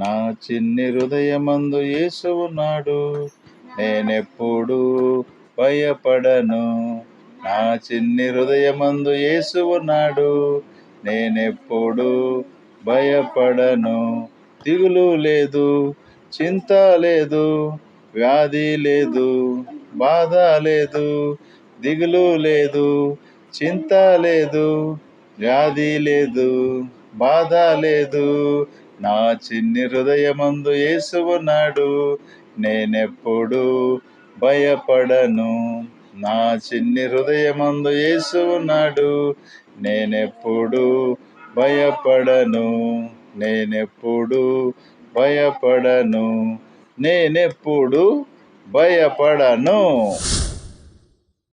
నా చిన్ని హృదయమందు యేసు నేనెప్పుడు భయపడను. నా చిన్ని హృదయమందు యేసువున్నాడు నేనెప్పుడు భయపడను. దిగులు లేదు చింత లేదు వ్యాధి లేదు బాధ లేదు దిగులు లేదు చింత లేదు వ్యాధి లేదు బాధ లేదు నా చిన్ని హృదయమందు యేసు నాడు నేనెప్పుడు భయపడను. నా చిన్ని హృదయమందు యేసు నాడు నేనెప్పుడు భయపడను. నేనెప్పుడు భయపడను. నేనెప్పుడు భయపడను.